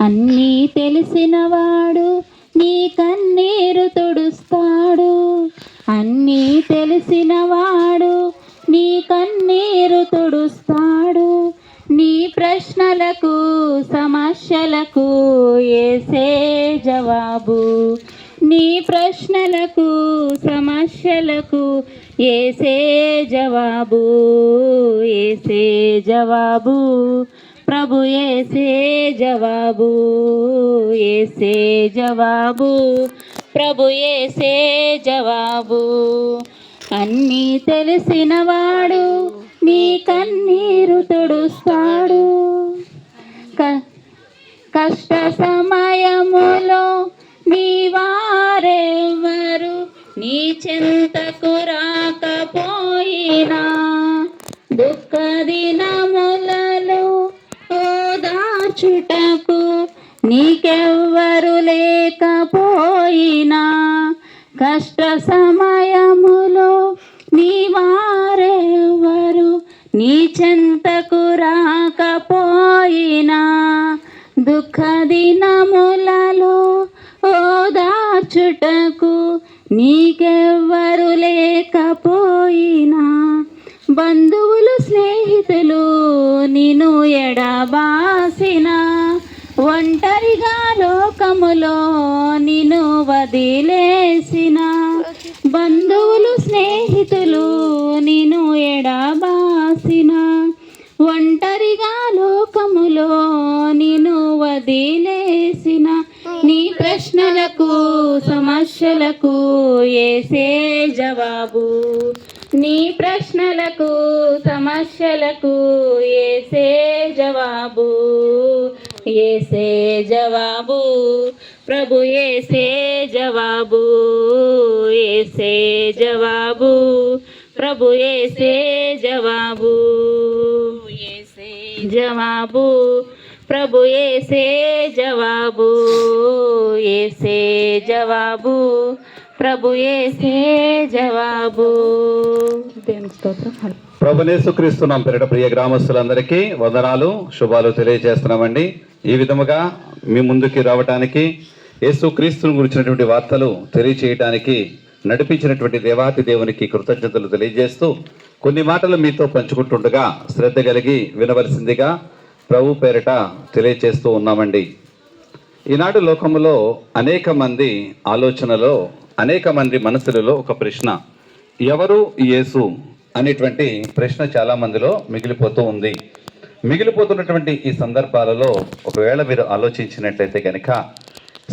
అన్నీ తెలిసినవాడు నీ కన్నీరు తుడుస్తాడు. అన్నీ తెలిసినవాడు నీ కన్నీరు తుడుస్తాడు. నీ ప్రశ్నలకు సమస్యలకు ఏసే జవాబు. నీ ప్రశ్నలకు సమస్యలకు ఏసే జవాబు. ఏసే జవాబు. ప్రభు ఏసే జవాబు ఏసే జవాబు. ప్రభు ఏసే జవాబు. అన్నీ తెలిసినవాడు నీ కన్నీరు తుడుస్తాడు. క- కష్ట సమయములో నీ వారెవరు? నీ చెంత కష్ట సమయములో నీ వారెవరు నీ చెంతకు రాకపోయినా దుఃఖ దినములలో ఓదాచుటకు నీకెవ్వరు లేకపోయినా బంధువులు స్నేహితులు నిన్ను ఎడబాసిన ఒంటరిగా నిన్ను వదిలేసిన. బంధువులు స్నేహితులు నిన్ను ఎడబాసిన. ఒంటరిగా లోకములో నిన్ను వదిలేసిన. నీ ప్రశ్నలకు సమస్యలకు ఏసే జవాబు. నీ ప్రశ్నలకు సమస్యలకు ఏసే జవాబు. ఏసే జవాబు ప్రభు ఏసే జవాబు ఏసే జవాబు ప్రభు ఏసే జవాబు ఏసే జవాబు ప్రభు ఏసే జవాబు ఏసే జవాబు ప్రభు ఏసే జవాబు దేవుని స్తోత్రం హల్లెలూయా. ప్రభునేసుక్రీస్తు నా పేరిట ప్రియ గ్రామస్తులందరికీ వందనాలు శుభాలు తెలియజేస్తున్నామండి ఈ విధముగా మీ ముందుకి రావటానికి యేసుక్రీస్తుని గురించినటువంటి వార్తలు తెలియచేయటానికి నడిపించినటువంటి దేవాతి దేవునికి కృతజ్ఞతలు తెలియజేస్తూ కొన్ని మాటలు మీతో పంచుకుంటుండగా శ్రద్ధ కలిగి వినవలసిందిగా ప్రభు పేరిట తెలియజేస్తూ ఉన్నామండి ఈనాడు లోకములో అనేక మంది ఆలోచనలో అనేక మంది మనసులలో ఒక ప్రశ్న ఎవరు యేసు అనేటువంటి ప్రశ్న చాలా మందిలో మిగిలిపోతూ ఉంది. మిగిలిపోతున్నటువంటి ఈ సందర్భాలలో ఒకవేళ మీరు ఆలోచించినట్లయితే కనుక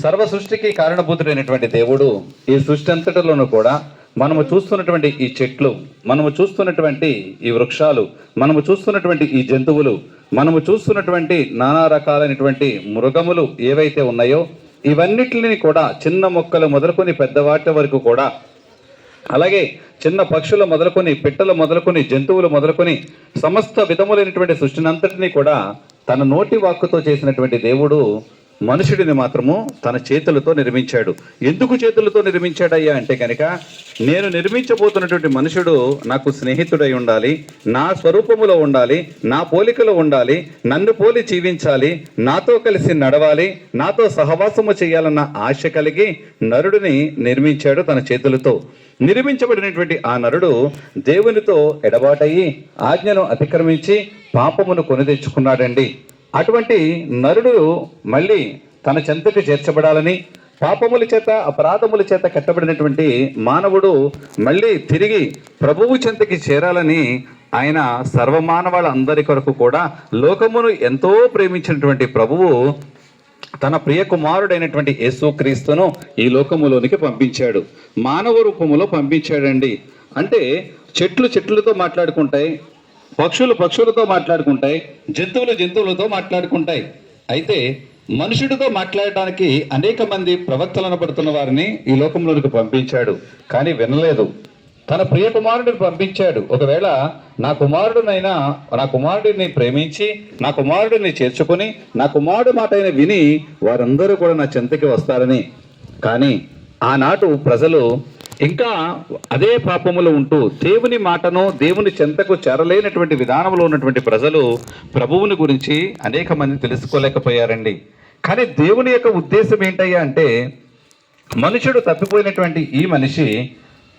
సర్వ సృష్టికి కారణభూతుడైనటువంటి దేవుడు ఈ సృష్టి అంతటిలోనూ కూడా మనము చూస్తున్నటువంటి ఈ చెట్లు మనము చూస్తున్నటువంటి ఈ వృక్షాలు మనము చూస్తున్నటువంటి ఈ జంతువులు మనము చూస్తున్నటువంటి నానా రకాలైనటువంటి మృగములు ఏవైతే ఉన్నాయో ఇవన్నిటిని కూడా చిన్న మొక్కలు మొదలుకొని పెద్దవాటి వరకు కూడా అలాగే చిన్న పక్షులు మొదలుకొని పిట్టలు మొదలుకొని జంతువులు మొదలుకొని సమస్త విధములైనటువంటి సృష్టినంతటినీ కూడా తన నోటి వాక్కుతో చేసినటువంటి దేవుడు మనుషుడిని మాత్రము తన చేతులతో నిర్మించాడు. ఎందుకు చేతులతో నిర్మించాడయ్యా అంటే కనుక నేను నిర్మించబోతున్నటువంటి మనుషుడు నాకు స్నేహితుడై ఉండాలి నా స్వరూపములో ఉండాలి నా పోలికలో ఉండాలి నన్ను పోలి జీవించాలి నాతో కలిసి నడవాలి నాతో సహవాసము చేయాలన్న ఆశ కలిగి నరుడిని నిర్మించాడు తన చేతులతో. నిర్మించబడినటువంటి ఆ నరుడు దేవునితో ఎడబాటయి ఆజ్ఞను అతిక్రమించి పాపమును కొని తెచ్చుకున్నాడండి. అటువంటి నరుడు మళ్ళీ తన చెంతకు చేర్చబడాలని పాపముల చేత అపరాధముల చేత కట్టబడినటువంటి మానవుడు మళ్ళీ తిరిగి ప్రభువు చెంతకి చేరాలని ఆయన సర్వమానవాళ్ళందరి కొరకు కూడా లోకమును ఎంతో ప్రేమించినటువంటి ప్రభువు తన ప్రియ కుమారుడైనటువంటి యేసుక్రీస్తును ఈ లోకములోనికి పంపించాడు. మానవ రూపములో పంపించాడండి. అంటే చెట్లు చెట్లతో మాట్లాడుకుంటాయి పక్షులు పక్షులతో మాట్లాడుకుంటాయి జంతువులు జంతువులతో మాట్లాడుకుంటాయి. అయితే మనుషుడితో మాట్లాడటానికి అనేక మంది ప్రవక్తలను పడుతున్న వారిని ఈ లోకంలోనికి పంపించాడు. కానీ వినలేదు. తన ప్రియ కుమారుడిని పంపించాడు. ఒకవేళ నా కుమారుడినైనా నా కుమారుడిని ప్రేమించి నా కుమారుడిని చేర్చుకొని నా కుమారుడు మాట అయిన విని వారందరూ కూడా నా చెంతకి వస్తారని. కానీ ఆనాటు ప్రజలు ఇంకా అదే పాపములో ఉంటూ దేవుని మాటను దేవుని చెంతకు చేరలేనటువంటి విధానంలో ఉన్నటువంటి ప్రజలు ప్రభువుని గురించి అనేక మంది తెలుసుకోలేకపోయారండి. కానీ దేవుని యొక్క ఉద్దేశం ఏంటయ్యా అంటే మనుషుడు తప్పిపోయినటువంటి ఈ మనిషి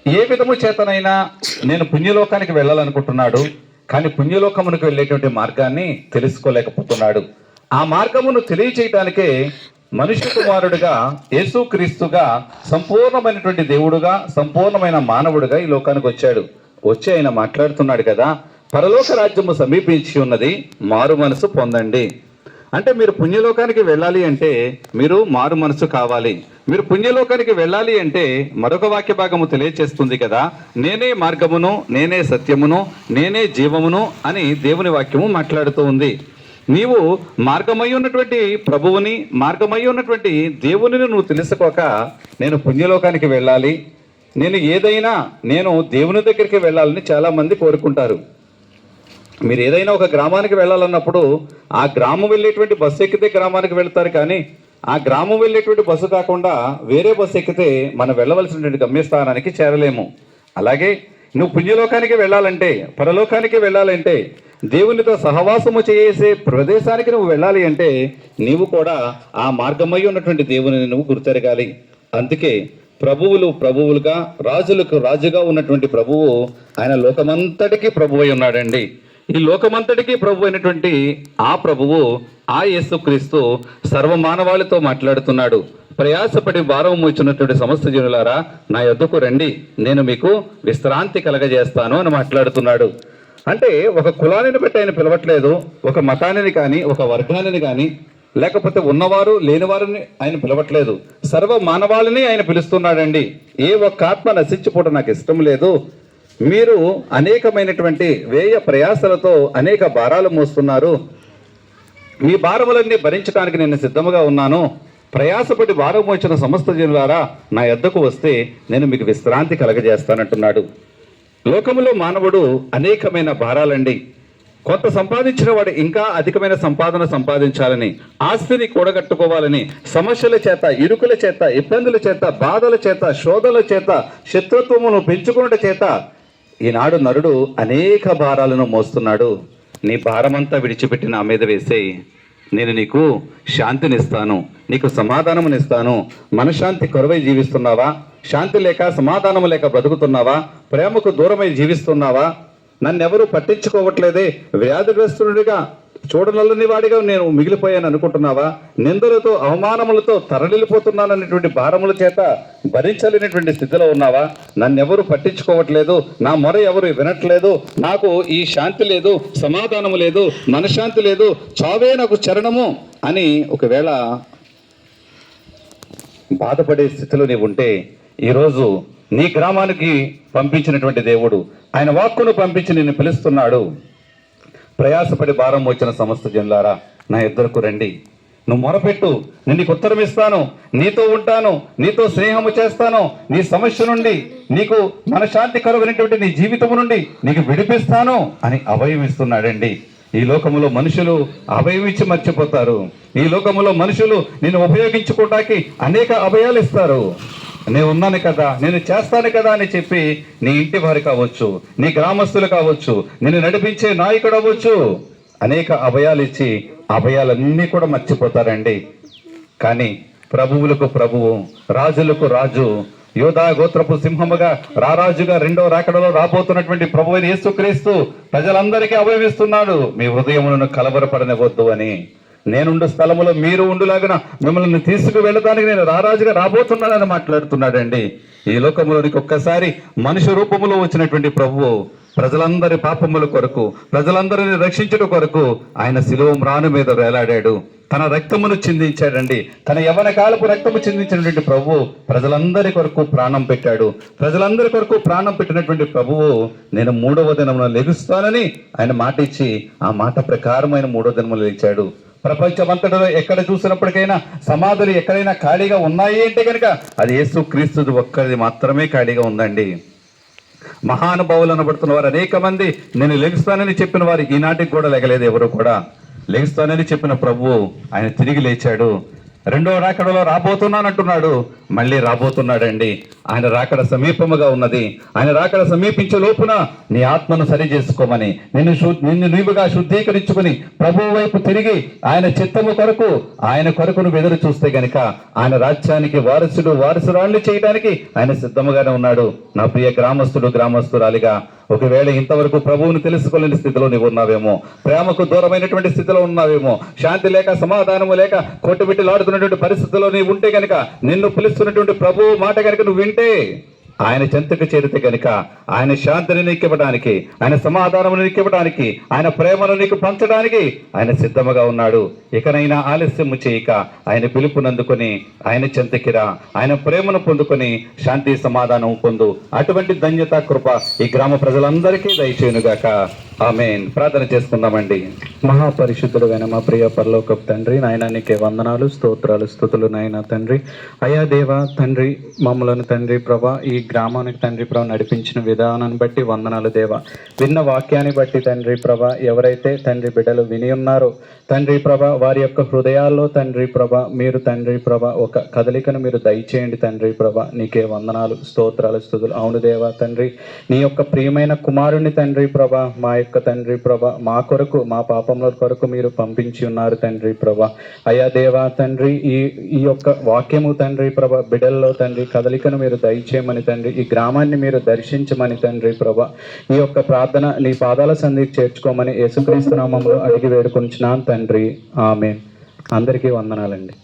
ఏ విధము చేతనైనా నేను పుణ్యలోకానికి వెళ్ళాలనుకుంటున్నాడు కానీ పుణ్యలోకమునకు వెళ్ళేటువంటి మార్గాన్ని తెలుసుకోలేకపోతున్నాడు. ఆ మార్గమును తెలియచేయటానికే మనుష్య కుమారుడుగా యేసుక్రీస్తుగా సంపూర్ణమైనటువంటి దేవుడుగా సంపూర్ణమైన మానవుడుగా ఈ లోకానికి వచ్చాడు. వచ్చి ఆయన మాట్లాడుతున్నాడు కదా పరలోక రాజ్యము సమీపించి ఉన్నది మారు మనసు పొందండి. అంటే మీరు పుణ్యలోకానికి వెళ్ళాలి అంటే మీరు మారు మనసు కావాలి. మీరు పుణ్యలోకానికి వెళ్ళాలి అంటే మరొక వాక్య భాగము తెలియచేస్తుంది కదా? నేనే మార్గమును నేనే సత్యమును నేనే జీవమును అని దేవుని వాక్యము మాట్లాడుతూ ఉంది. నీవు మార్గమై ఉన్నటువంటి ప్రభువుని మార్గమై ఉన్నటువంటి దేవునిని నువ్వు తెలుసుకోక నేను పుణ్యలోకానికి వెళ్ళాలి. నేను ఏదైనా నేను దేవుని దగ్గరికి వెళ్ళాలని చాలామంది కోరుకుంటారు. మీరు ఏదైనా ఒక గ్రామానికి వెళ్ళాలన్నప్పుడు ఆ గ్రామం వెళ్ళేటువంటి బస్సు ఎక్కితే గ్రామానికి వెళ్తారు కానీ ఆ గ్రామం వెళ్ళేటువంటి బస్సు కాకుండా వేరే బస్సు ఎక్కితే మనం వెళ్ళవలసినటువంటి గమ్యస్థానానికి చేరలేము. అలాగే నువ్వు పుణ్యలోకానికి వెళ్ళాలంటే పరలోకానికి వెళ్ళాలంటే దేవునితో సహవాసము చేసే ప్రదేశానికి నువ్వు వెళ్ళాలి అంటే నీవు కూడా ఆ మార్గమై ఉన్నటువంటి దేవుని నువ్వు గుర్తెరగాలి. అందుకే ప్రభువులు ప్రభువులుగా రాజులకు రాజుగా ఉన్నటువంటి ప్రభువు ఆయన లోకమంతటికి ప్రభువై ఉన్నాడండి. ఈ లోకమంతటికి ప్రభు అయినటువంటి ఆ ప్రభువు ఆ యేసుక్రీస్తు సర్వమానవాళితో మాట్లాడుతున్నాడు. ప్రయాసపడి భారం మోచున్నటువంటి సమస్త జనులారా నా యొద్దకు రండి. నేను మీకు విశ్రాంతి కలగజేస్తాను అని మాట్లాడుతున్నాడు. అంటే ఒక కులాన్ని బట్టి ఆయన పిలవట్లేదు ఒక మతానిని కానీ ఒక వర్గానిని కానీ లేకపోతే ఉన్నవారు లేనివారిని ఆయన పిలవట్లేదు. సర్వ మానవాళిని ఆయన పిలుస్తున్నాడండి. ఏ ఒక్క ఆత్మ నశించిపోవడం నాకు ఇష్టం లేదు. మీరు అనేకమైనటువంటి వ్యయ ప్రయాసలతో అనేక భారాలు మోస్తున్నారు. మీ భారములన్నీ భరించడానికి నేను సిద్ధముగా ఉన్నాను. ప్రయాసపడి భారం మోచిన సమస్త జనులారా నా ఎద్దకు వస్తే నేను మీకు విశ్రాంతి కలగజేస్తానంటున్నాడు. లోకములో మానవుడు అనేకమైన భారాలండి. కొంత సంపాదించిన వాడు ఇంకా అధికమైన సంపాదన సంపాదించాలని ఆస్తిని కూడగట్టుకోవాలని సమస్యల చేత ఇరుకుల చేత ఇబ్బందుల చేత బాధల చేత శోధల చేత శత్రుత్వమును పెంచుకున్నట చేత ఈనాడు నరుడు అనేక భారాలను మోస్తున్నాడు. నీ భారమంతా విడిచిపెట్టి నా మీద వేసేయి. నేను నీకు శాంతినిస్తాను. నీకు సమాధానమునిస్తాను. మనశ్శాంతి కొరవై జీవిస్తున్నావా? శాంతి లేక సమాధానము లేక బ్రతుకుతున్నావా? ప్రేమకు దూరమై జీవిస్తున్నావా? నన్నెవరూ పట్టించుకోవట్లేదే. వ్యాధిగ్రస్తుడిగా చూడనల్లని వాడిగా నేను మిగిలిపోయాను అనుకుంటున్నావా? నిందలతో అవమానములతో తరలిపోతున్నాననేటువంటి భారముల చేత భరించలేనటువంటి స్థితిలో ఉన్నావా? నన్నెవరు పట్టించుకోవట్లేదు నా మొర ఎవరు వినట్లేదు నాకు ఈ శాంతి లేదు సమాధానము లేదు మనశ్శాంతి లేదు చావే నాకు చరణము అని ఒకవేళ బాధపడే స్థితిలో నీవు ఉంటే ఈరోజు నీ గ్రామానికి పంపించినటువంటి దేవుడు ఆయన వాక్కును పంపించి నిన్ను పిలుస్తున్నాడు. ప్రయాసపడి భారం వచ్చిన సమస్త జనులారా నా ఇద్దరుకు రండి. నువ్వు మొరపెట్టు నేను నీకు ఉత్తరం ఇస్తాను. నీతో ఉంటాను నీతో స్నేహము చేస్తాను. నీ సమస్య నుండి నీకు మనశాంతి కలుగునేటువంటి నీ జీవితము నుండి నీకు విడిపిస్తాను అని అభయం ఇస్తున్నాడండి. ఈ లోకములో మనుషులు అభయం ఇచ్చి మర్చిపోతారు. ఈ లోకములో మనుషులు నిన్ను ఉపయోగించుకోవటానికి అనేక అభయాలు ఇస్తారు. నేను ఉన్నాను కదా నేను చేస్తాను కదా అని చెప్పి నీ ఇంటి వారు కావచ్చు నీ గ్రామస్తులు కావచ్చు నిన్ను నడిపించే నాయకుడు అవ్వచ్చు. అనేక అభయాలు ఇచ్చి అభయాలన్నీ కూడా మర్చిపోతారండి. కానీ ప్రభువులకు ప్రభువు రాజులకు రాజు యోధా గోత్రపు సింహముగా రారాజుగా రెండో రాకడలో రాబోతున్నటువంటి ప్రభు అయిన యేసుక్రీస్తు ప్రజలందరికీ అభయమిస్తున్నాడు. మీ హృదయములను కలవరపడనివద్దు అని నేనుండు స్థలములో మీరు ఉండులాగిన మిమ్మల్ని తీసుకు వెళ్ళడానికి నేను రారాజుగా రాబోతున్నానని మాట్లాడుతున్నాడండి. ఈ లోకంలోనికి ఒక్కసారి మనుష్య రూపములో వచ్చినటువంటి ప్రభువు ప్రజలందరి పాపముల కొరకు ప్రజలందరిని రక్షించుట కొరకు ఆయన శిలువ మ్రాను మీద వేలాడాడు. తన రక్తమును చిందించాడండి. తన యవన కాలపు రక్తము చిందించినటువంటి ప్రభువు ప్రజలందరి కొరకు ప్రాణం పెట్టాడు. ప్రజలందరి కొరకు ప్రాణం పెట్టినటువంటి ప్రభువు నేను మూడవ దినమున లెగుస్తానని ఆయన మాట ఇచ్చి ఆ మాట ప్రకారం ఆయన మూడవ దినమున లేచాడు. ప్రపంచమంతటిలో ఎక్కడ చూసినప్పటికైనా సమాధులు ఎక్కడైనా ఖాళీగా ఉన్నాయి అంటే కనుక అది యేసు క్రీస్తుది ఒక్కరిది మాత్రమే ఖాళీగా ఉందండి. మహానుభావులు అనబడుతున్న వారు అనేక మంది. నేను లెగుస్తానని చెప్పిన వారు ఈనాటికి కూడా లెగలేదు ఎవరు కూడా. లెగుస్తానని చెప్పిన ప్రభువు ఆయన తిరిగి లేచాడు. రెండో రాకడలో రాబోతున్నానంటున్నాడు. మళ్ళీ రాబోతున్నాడండి. ఆయన రాకడ సమీపముగా ఉన్నది. ఆయన రాకడ సమీపించే లోపున నీ ఆత్మను సరి చేసుకోమని నిన్ను నిన్ను నీవుగా శుద్ధీకరించుకుని ప్రభువు వైపు తిరిగి ఆయన చిత్తము కొరకు ఆయన కొరకు నువ్వు ఎదురు చూస్తే గనుక ఆయన రాజ్యానికి వారసుడు వారసురాళ్ళు చేయడానికి ఆయన సిద్ధముగానే ఉన్నాడు. నా ప్రియ గ్రామస్తుడు గ్రామస్తురాలిగా ఒకవేళ ఇంతవరకు ప్రభువుని తెలుసుకోలేని స్థితిలో నీవు ఉన్నావేమో ప్రేమకు దూరమైనటువంటి స్థితిలో ఉన్నావేమో శాంతి లేక సమాధానము లేక కొట్టుబిట్టిలాడుతున్నటువంటి పరిస్థితిలో నీవు ఉంటే గనుక నిన్ను పిలుస్తున్నటువంటి ప్రభువు మాట కనుక నువ్వు వింటే ఆయన చెంతకు చేరితే గనుక ఆయన శాంతిని నీకు ఆయన సమాధానమును నీకు ఆయన ప్రేమను నీకు పంచడానికి ఆయన సిద్ధముగా ఉన్నాడు. ఇకనైనా ఆలస్యము చేయక ఆయన పిలుపునందుకొని ఆయన చెంతకిరా ఆయన ప్రేమను పొందుకొని శాంతి సమాధానం పొందు. అటువంటి ధన్యత కృప ఈ గ్రామ ప్రజలందరికీ దయచేయునుగాక. ఆమెన్. ప్రార్థన చేసుకుందామండి మహాపరిశుద్ధుడు అయిన మా ప్రియ పరలోకపు తండ్రి నాయన నీకే వందనాలు స్తోత్రాలు స్థుతులు నాయన తండ్రి. అయా దేవ తండ్రి మమ్మలను తండ్రి ప్రభా ఈ గ్రామానికి తండ్రి ప్రభ నడిపించిన విధానాన్ని బట్టి వందనాలు దేవ. విన్న వాక్యాన్ని బట్టి తండ్రి ప్రభ ఎవరైతే తండ్రి బిడ్డలు విని ఉన్నారో తండ్రి ప్రభ వారి యొక్క హృదయాల్లో తండ్రి ప్రభ మీరు తండ్రి ప్రభ ఒక కదలికను మీరు దయచేయండి తండ్రి ప్రభ. నీకే వందనాలు స్తోత్రాలు స్థుతులు. అవును దేవా తండ్రి నీ యొక్క ప్రియమైన కుమారుని తండ్రి ప్రభ మా యొక్క తండ్రి ప్రభ మా కొరకు మా పాపముల కొరకు మీరు పంపించి ఉన్నారు తండ్రి ప్రభ. అయా దేవా తండ్రి ఈ ఈ యొక్క వాక్యము తండ్రి ప్రభ బిడల్లో తండ్రి కదలికను మీరు దయచేయమని తండ్రి ఈ గ్రామాన్ని మీరు దర్శించమని తండ్రి ప్రభ ఈ యొక్క ప్రార్థన నీ పాదాల సంధికి చేర్చుకోమని యేసుక్రీస్తు నామంలో అడిగి వేడుకుంటున్నాను తండ్రి. ఆమె అందరికీ వందనాలండి.